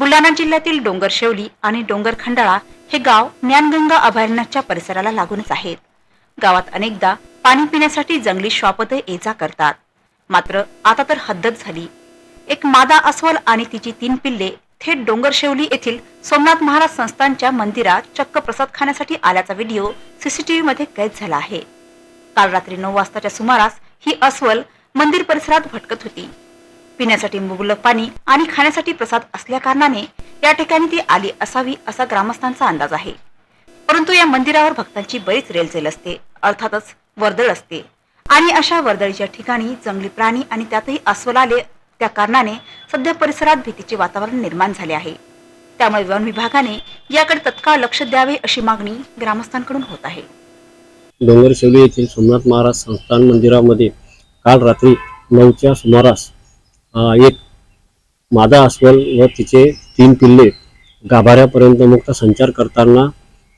बुलढाणा जिल्ह्यातील डोंगरशेवली आणि डोंगर खंडाळा हे गाव ज्ञानगंगा अभयारण्याच्या परिसराला लागूनच आहेत. गावात अनेकदा पाणी पिण्यासाठी जंगली श्वापदे ये जा करतात. मात्र आता तर हद्दच झाली. एक मादा अस्वल आणि तिची तीन पिल्ले थेट डोंगरशेवली येथील सोमनाथ महाराज संस्थानच्या मंदिरात चक्क प्रसाद खाण्यासाठी आल्याचा व्हिडिओ सीसीटीव्ही मध्ये कैद झाला आहे. काल रात्री नऊ वाजताच्या सुमारास ही अस्वल मंदिर परिसरात भटकत होती. पिण्यासाठी मुबलक पाणी आणि खाण्यासाठी प्रसाद असल्या कारणाने या ठिकाणी ती आली असावी असा ग्रामस्थांचा अंदाज आहे. परंतु या मंदिरावर भक्तांची बरीच रेलचेल असते अर्थातच वर्दळ असते. आणि अशा वर्दळीच्या ठिकाणी जंगली प्राणी आणि त्यातही अस्वल आले त्या कारणाने सध्या परिसरात भीतीचे वातावरण निर्माण झाले आहे. त्यामुळे वन विभागाने याकडे तत्काळ लक्ष द्यावे अशी मागणी ग्रामस्थांकडून होत आहे. डोंगरशेवली येथील सोमनाथ महाराज संस्थान मंदिरामध्ये काल रात्री नऊच्या सुमारास एक मादा अस्वल व तिचे तीन पिल्ले गाभाऱ्यापर्यंत मुक्त संचार करताना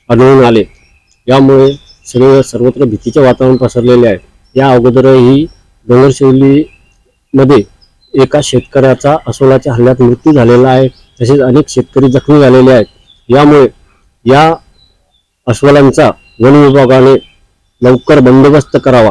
आढळून आले. यामुळे सगळे सर्वत्र भीतीचे वातावरण पसरलेले आहे. या अगोदरही डोंगरशेवलीमध्ये एका शेतकऱ्याचा अस्वलाच्या हल्ल्यात मृत्यू झालेला आहे तसेच अनेक शेतकरी जखमी झालेले आहेत. यामुळे या अस्वलांचा वन विभागाने लवकर बंदोबस्त करावा.